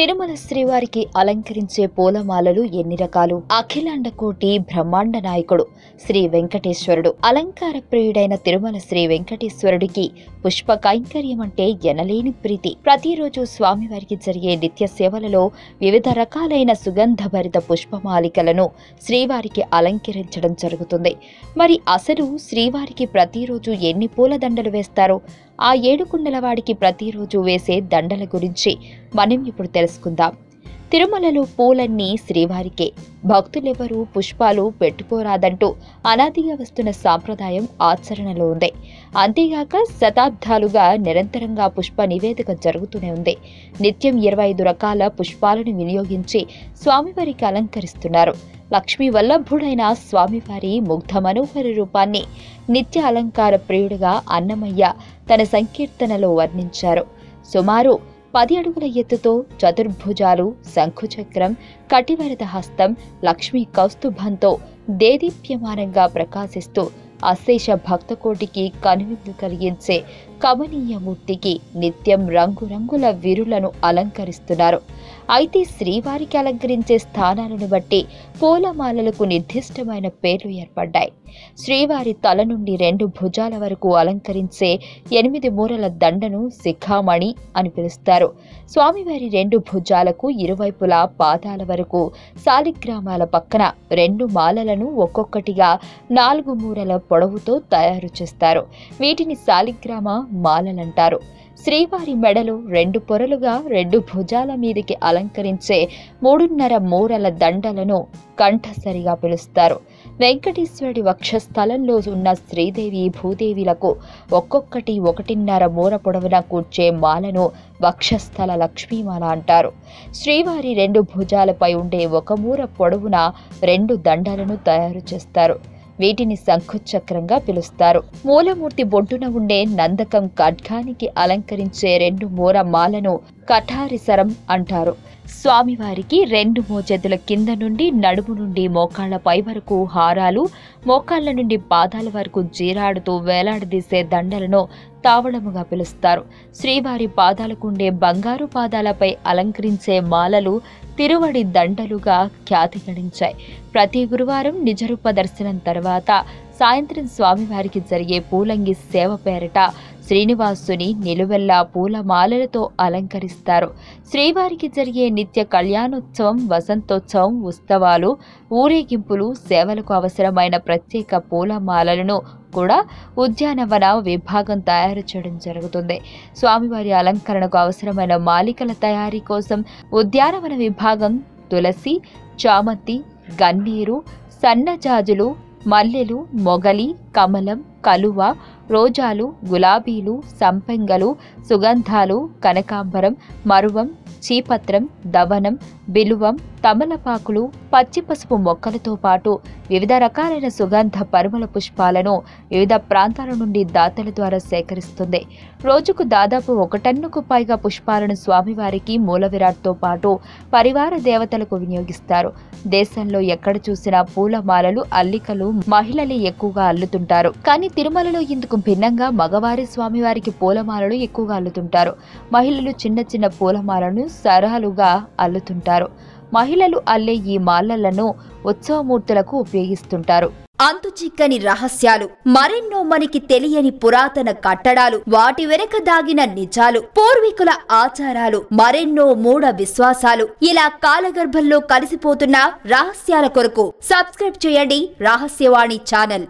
తిరుమల శ్రీవారికి అలంకరించే పూలమాలలు ఎన్ని రకాలు? అఖిలాండ కోటి బ్రహ్మాండ నాయకుడు శ్రీ వెంకటేశ్వరుడు. అలంకార ప్రియుడైన తిరుమల శ్రీ వెంకటేశ్వరుడికి పుష్ప కైంకర్యం అంటే ఎనలేని ప్రీతి. ప్రతిరోజు స్వామివారికి జరిగే నిత్య సేవలలో వివిధ రకాలైన సుగంధభరిత పుష్పమాలికలను శ్రీవారికి అలంకరించడం జరుగుతుంది. మరి అసలు శ్రీవారికి ప్రతిరోజు ఎన్ని పూలదండలు వేస్తారో? ఆ ఏడుకుండల వాడికి ప్రతిరోజు వేసే దండల గురించి మనం ఇప్పుడు తెలుసుకుందాం. తిరుమలలో పూలన్నీ శ్రీవారికే. భక్తులెవరూ పుష్పాలు పెట్టుకోరాదంటూ అనాదిగా వస్తున్న సాంప్రదాయం ఆచరణలో ఉంది. అంతేగాక శతాబ్దాలుగా నిరంతరంగా పుష్ప నివేదిక జరుగుతూనే ఉంది. నిత్యం ఇరవై ఐదు రకాల పుష్పాలను వినియోగించి స్వామివారికి అలంకరిస్తున్నారు. లక్ష్మీ వల్లభుడైన స్వామివారి ముగ్ధ మనోహర రూపాన్ని నిత్య అలంకార ప్రియుడిగా అన్నమయ్య తన సంకీర్తనలో వర్ణించారు. సుమారు పది అడుగుల ఎత్తుతో చతుర్భుజాలు శంఖుచక్రం కటివరద హస్తం లక్ష్మీ కౌస్తుభంతో దేదీప్యమానంగా ప్రకాశిస్తూ అశేష భక్తకోటికి కనువిందు కలిగించే కమనీయ మూర్తికి నిత్యం రంగురంగుల విరులను అలంకరిస్తున్నారు. అయితే శ్రీవారికి అలంకరించే స్థానాలను బట్టి పూలమాలలకు నిర్దిష్టమైన పేర్లు ఏర్పడ్డాయి. శ్రీవారి తల నుండి రెండు భుజాల వరకు అలంకరించే ఎనిమిది మూరల దండను శిఖామణి అని పిలుస్తారు. స్వామివారి రెండు భుజాలకు ఇరువైపులా పాదాల వరకు శాలిగ్రామాల పక్కన రెండు మాలలను ఒక్కొక్కటిగా నాలుగు మూరల పొడవుతో తయారు చేస్తారు. వీటిని శాలిగ్రామ మాలలంటారు శ్రీవారి మెడలు రెండు పొరలుగా రెండు భుజాల మీదకి అలంకరించే మూడున్నర మూరల దండలను కంఠసరిగా పిలుస్తారు. వెంకటేశ్వరుడి వక్షస్థలంలో ఉన్న శ్రీదేవి భూదేవిలకు ఒక్కొక్కటి ఒకటిన్నర మూర పొడవున కూర్చే మాలను వక్షస్థల లక్ష్మీమాల అంటారు. శ్రీవారి రెండు భుజాలపై ఉండే ఒక మూర పొడవున రెండు దండలను తయారు చేస్తారు. వీటిని శంఖుచక్రంగా పిలుస్తారు. మూలమూర్తి బొడ్డున ఉండే నందకం ఖడ్గానికి అలంకరించే రెండు మూరమాలను కఠారిసరం అంటారు. స్వామివారికి రెండు మోచేతుల కింద నుండి నడుము నుండి మోకాళ్ళ పై వరకు హారాలు మోకాళ్ళ నుండి పాదాల వరకు జీరాడుతూ వేలాడదీసే దండలను తావళముగా పిలుస్తారు. శ్రీవారి పాదాలకుండే బంగారు పాదాలపై అలంకరించే మాలలు తిరువడి దండలుగా ఖ్యాతి గడించాయి. ప్రతి గురువారం నిజరూప దర్శనం తర్వాత సాయంత్రం స్వామివారికి జరిగే పూలంగి సేవ పేరిట శ్రీనివాసుని నిలువెల్లా పూలమాలలతో అలంకరిస్తారు. శ్రీవారికి జరిగే నిత్య కళ్యాణోత్సవం వసంతోత్సవం ఉత్సవాలు ఊరేగింపులు సేవలకు అవసరమైన ప్రత్యేక పూలమాలలను కూడా ఉద్యానవన విభాగం తయారు చేయడం జరుగుతుంది. స్వామివారి అలంకరణకు అవసరమైన మాలికల తయారీ కోసం ఉద్యానవన విభాగం తులసి చామంతి గన్నీరు సన్నజాజులు మల్లెలు మొగలి కమలం కలువ రోజాలు గులాబీలు సంపెంగలు సుగంధాలు కనకాంబరం మరువం చీపత్రం దవనం బిలువం తమలపాకులు పచ్చి పసుపు మొక్కలతో పాటు వివిధ రకాలైన సుగంధ పరిమళ పుష్పాలను వివిధ ప్రాంతాల నుండి దాతల ద్వారా సేకరిస్తుంది. రోజుకు దాదాపు ఒక టన్నుకు పైగా పుష్పాలను స్వామివారికి మూల విరాట్తో పాటు పరివార దేవతలకు వినియోగిస్తారు. దేశంలో ఎక్కడ చూసినా పూలమాలలు అల్లికలు మహిళలే ఎక్కువగా అల్లుతుంటారు. కానీ తిరుమలలో ఇందుకు భిన్నంగా మగవారి స్వామివారికి పూలమాలలు ఎక్కువగా అల్లుతుంటారు. మహిళలు చిన్న చిన్న పూలమాలను సరహాలుగా అల్లుతుంటారు. మహిళలు అల్లే ఈ మాలలను ఉత్సవమూర్తులకు ఉపయోగిస్తుంటారు. అంతు చిక్కని రహస్యాలు మరెన్నో మనకి తెలియని పురాతన కట్టడాలు వాటి వెనక దాగిన నిజాలు పూర్వీకుల ఆచారాలు మరెన్నో మూఢ విశ్వాసాలు. ఇలా కాలగర్భంలో కలిసిపోతున్న రహస్యాల కొరకు సబ్స్క్రైబ్ చేయండి రహస్యవాణి ఛానల్.